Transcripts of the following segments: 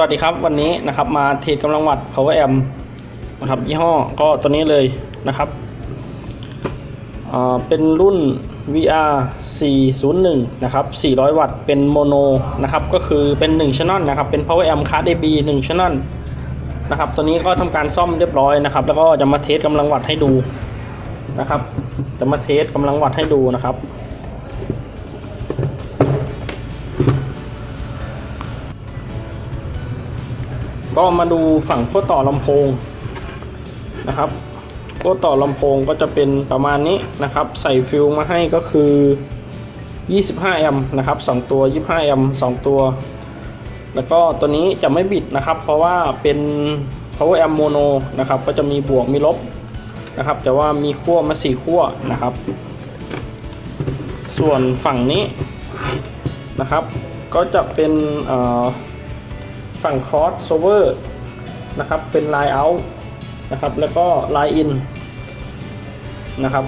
วัสดีครับวันนี้นะครับมาเทรดกำลังวัตต์ power amp นะครับยี่ห้อก็ตัวนี้เลยนะครับอ่าเป็นรุ่น VR 401นะครับ400 วัตต์เป็นโมโนนะครับก็คือเป็น1 channel นะครับเป็น power amp card AB 1 channel นะครับตัวนี้ก็ทำการซ่อมเรียบร้อยนะครับ แล้วก็จะมาเทสกำลังวัตต์ให้ดูนะครับ จะมาเทสกำลังวัตต์ให้ดูนะครับ ก็มาดูฝั่งขั้วต่อลำโพงนะครับขั้วต่อลำโพงก็จะเป็นประมาณนี้นะครับ ใส่ฟิลมาให้ก็คือ 25 แอมป์นะครับ2ตัว 25 แอมป์2ตัว แล้วก็ตัวนี้จะไม่บิดนะครับ เพราะว่าเป็น power amp mono นะครับ ก็จะมีบวกมีลบนะครับ แต่ว่ามีขั้วมาสี่ขั้วนะครับ ส่วนฝั่งนี้นะครับ ก็จะเป็นเอ่อ ฝั่ง crossover นะครับเป็น line out นะครับแล้วก็ line in นะครับ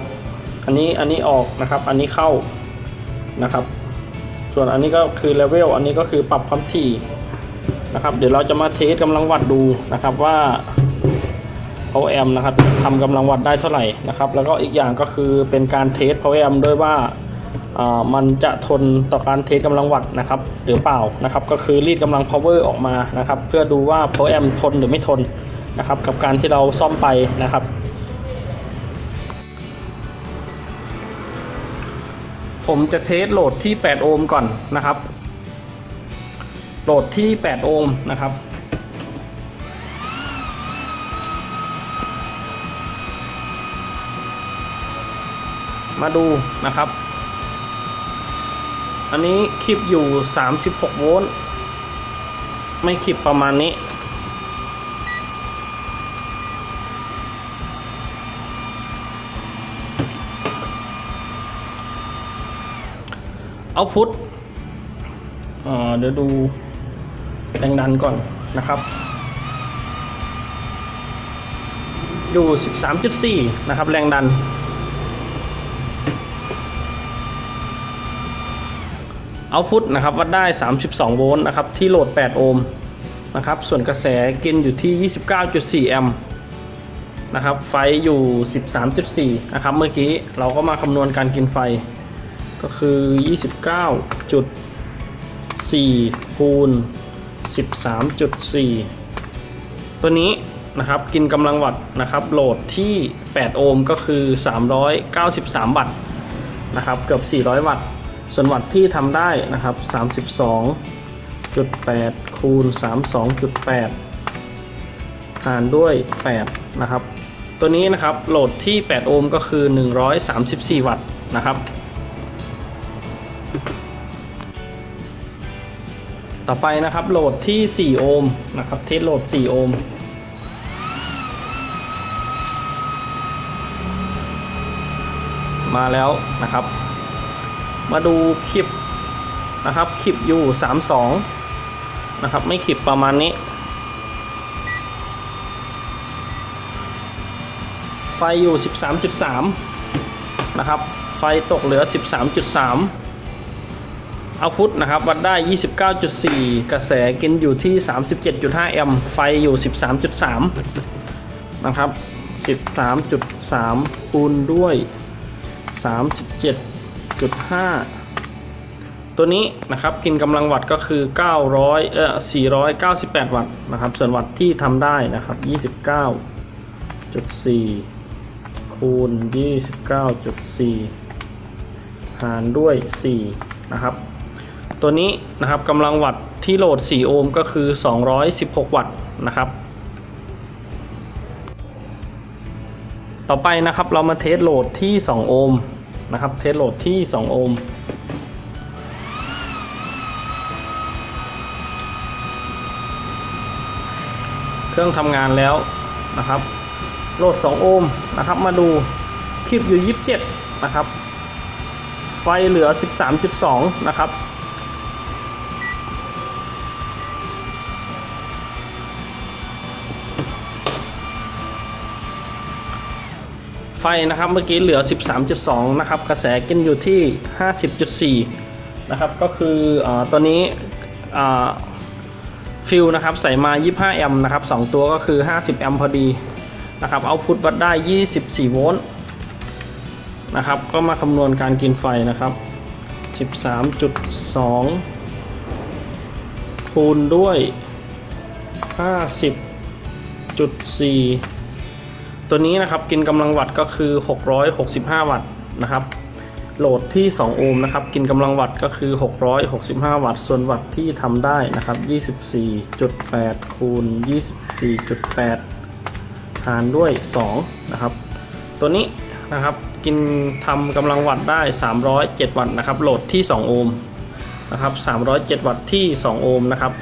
อันนี้อันนี้ออกนะครับอันนี้เข้านะครับ ส่วนอันนี้ก็คือ level อันนี้ก็คือปรับความถี่นะครับเดี๋ยวเราจะมาเทสกำลังวัดดูนะครับว่า power amp นะครับทำกำลังวัดได้เท่าไหร่นะครับ แล้วก็อีกอย่างก็คือเป็นการเทส power amp ด้วยว่า มันจะทนต่อการเทสกำลังวัตต์นะครับหรือเปล่านะครับก็คือรีดกำลัง power ออกมานะครับเพื่อดูว่า power amp ทนหรือไม่ทนนะครับกับการที่เราซ่อมไปนะครับผมจะเทสโหลดที่ 8 โอห์มก่อนนะครับ โหลดที่ 8 โอห์มนะครับ มาดูนะครับ อันนี้คลิปอยู่ 36 โวลต์ ไม่คลิปประมาณนี้ เอาพุทเดี๋ยวดูแรงดันก่อนนะครับ อยู่ 13.4 นะครับ แรงดัน เอาพุทนะครับวัดได้ 32 โวลต์นะครับที่โหลด 8 โอห์มนะครับส่วนกระแสกินอยู่ที่ 29.4 แอมป์นะครับไฟอยู่ 13.4 นะครับเมื่อกี้เราก็มาคำนวณการกินไฟก็คือ 29.4 คูณ 13.4 ตัวนี้นะครับกินกำลังวัตต์นะครับโหลดที่ 8 โอห์มก็คือ 393 วัตต์นะครับเกือบ 400 วัตต์ ส่วนวัตต์ที่ทำได้นะครับ 32.8 คูณ 32.8 หารด้วย 8 นะครับ ตัวนี้นะครับโหลดที่ 8 โอห์มก็คือ 134 วัตต์นะครับ ต่อไปนะครับโหลดที่ 4 โอห์มนะครับเทสโหลด 4 โอห์มมาแล้วนะครับ มาดูคลิปนะครับคลิปอยู่สามสองนะครับ ไม่คลิปประมาณนี้ ไฟอยู่สิบสามจุดสามนะครับ ไฟตกเหลือสิบสามจุดสามเอาพุทนะครับ วัดได้ยี่สิบเก้าจุดสี่กระแสกินอยู่ที่สามสิบเจ็ดจุดห้าแอมป์ไฟอยู่สิบสามจุดสามนะครับสิบสามจุดสามคูณด้วยสามสิบเจ็ด 37.5ตัวนี้นะครับกินกำลังวัตต์ก็คือ 900 เอ่อ 498 วัตต์นะครับ ส่วนวัตต์ที่ทำได้นะครับ 29.4 คูณ 29.4 หารด้วย 4 นะครับ ตัวนี้นะครับกำลังวัตต์ที่โหลด 4 โอห์มก็คือ 216 วัตต์นะครับต่อไปนะครับเรามาเทสโหลดที่ 2 โอห์ม นะครับ เทสโหลดที่ 2 โอห์มเครื่องทำงานแล้วนะครับ โหลด 2 โอห์มนะครับ มาดูคลิปอยู่ 27 นะครับ ไฟเหลือ 13.2 นะครับ ไฟนะครับเมื่อกี้เหลือ 13.2 นะครับ กระแสกินอยู่ที่ 50.4 นะครับ ก็คืออตัวนี้ฟิลนะครับใส่มา 25 แอมป์นะครับ 2 ตัวก็คือ 50 แอมป์พอดีนะครับเอาพุทวัดได้ 24 โวลต์นะครับ ก็มาคำนวณการกินไฟนะครับ 13.2 คูณด้วย 50.4 ตัวนี้นะครับกินกำลังวัตต์ก็คือ 665 วัตต์นะครับโหลดที่ 2 โอห์มนะครับ กินกำลังวัตต์ก็คือ 665 วัตต์ ส่วนวัตต์ที่ทำได้นะครับ 24.8 คูณ 24.8 หารด้วย 2 นะครับ ตัวนี้นะครับกินทำกำลังวัตต์ได้ 307 วัตต์นะครับ โหลดที่ 2 โอห์มนะครับ 307 วัตต์ที่ 2 โอห์มนะครับ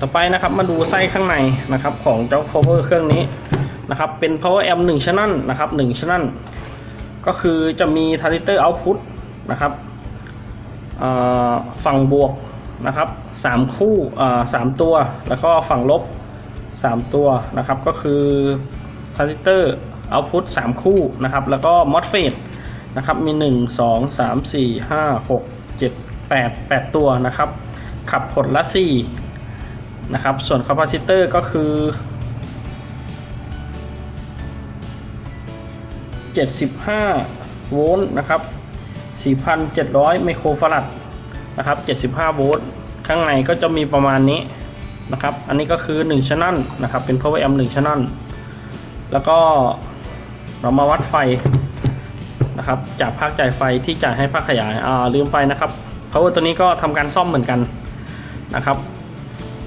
ต่อไปนะครับมาดูไส้ข้างในนะครับของเจ้า power เครื่องนี้นะครับเป็น power amp 1 channel นะครับ1 channel ก็คือจะมี transistor output นะครับฝั่งบวกนะครับ3คู่เอ่อ3ตัว แล้วก็ฝั่งลบ 3 ตัวนะครับก็คือ transistor output 3 คู่นะครับแล้วก็ MOSFET นะครับมี 1 2 3 4 5 6 7 8 8 ตัวนะครับขับผลละ4 นะครับ ส่วนคาปาซิเตอร์ก็คือ 75 โวลต์นะครับ 4,700 ไมโครฟารัดนะครับ 75 โวลต์ ข้างในก็จะมีประมาณนี้นะครับ อันนี้ก็คือ1 channel นะครับ เป็น power amp 1 channel แล้วก็เรามาวัดไฟนะครับ จากภาคจ่ายไฟที่จ่ายให้ภาคขยาย อ่าลืมไปนะครับ power ตัวนี้ก็ทำการซ่อมเหมือนกันนะครับ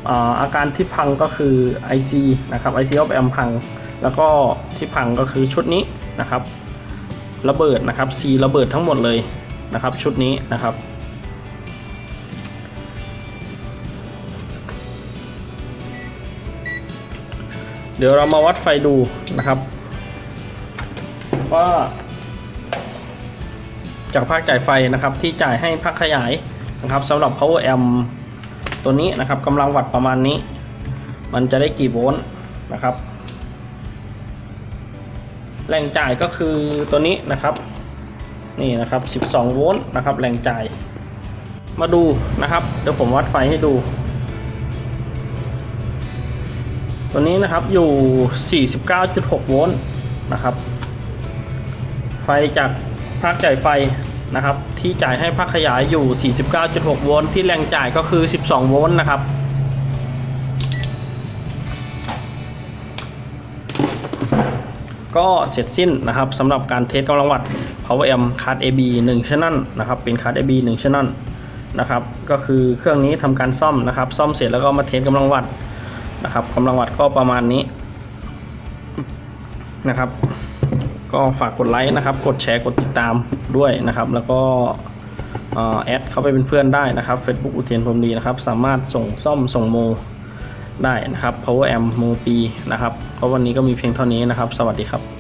อาอาการที่พังก็คือ IC นะครับ IC of amp พัง แล้วก็ที่พังก็คือชุดนี้นะครับ ระเบิดนะครับ C ระเบิดทั้งหมดเลยนะครับ ชุดนี้นะครับ เดี๋ยวเรามาวัดไฟดูนะครับ ว่า จากภาคจ่ายไฟนะครับที่จ่ายให้ภาคขยายนะครับสำหรับ power amp ตัวนี้นะครับกำลังวัตต์ประมาณนี้ มันจะได้กี่โวลต์นะครับ แรงจ่ายก็คือตัวนี้นะครับ นี่นะครับ 12 โวลต์นะครับ แรงจ่าย มาดูนะครับ เดี๋ยวผมวัดไฟให้ดู ตัวนี้นะครับอยู่ 49.6 โวลต์นะครับ ไฟจากภาคจ่ายไฟ นะครับ ที่จ่ายให้ภาคขยายอยู่ 49.6 โวลต์ที่แรงจ่ายก็คือ 12 โวลต์นะครับ ก็เสร็จสิ้นนะครับสำหรับการเทสกำลังวัตต์ Power Amp Card AB 1 Channel นะครับ เป็น Card AB 1 Channel นะครับ ก็คือเครื่องนี้ทำการซ่อมนะครับ ซ่อมเสร็จแล้วก็มาเทสกำลังวัตต์นะครับกำลังวัตต์ก็ประมาณนี้นะครับ ก็ฝากกดไลค์นะครับ กดแชร์ กดติดตามด้วยนะครับ แล้วก็แอดเข้าไปเป็นเพื่อนได้นะครับ Facebook อุเทนพรมดีนะครับ สามารถส่งซ่อมส่งโมได้นะครับ Power Amp โมปีนะครับ เพราะวันนี้ก็มีเพียงเท่านี้นะครับ สวัสดีครับ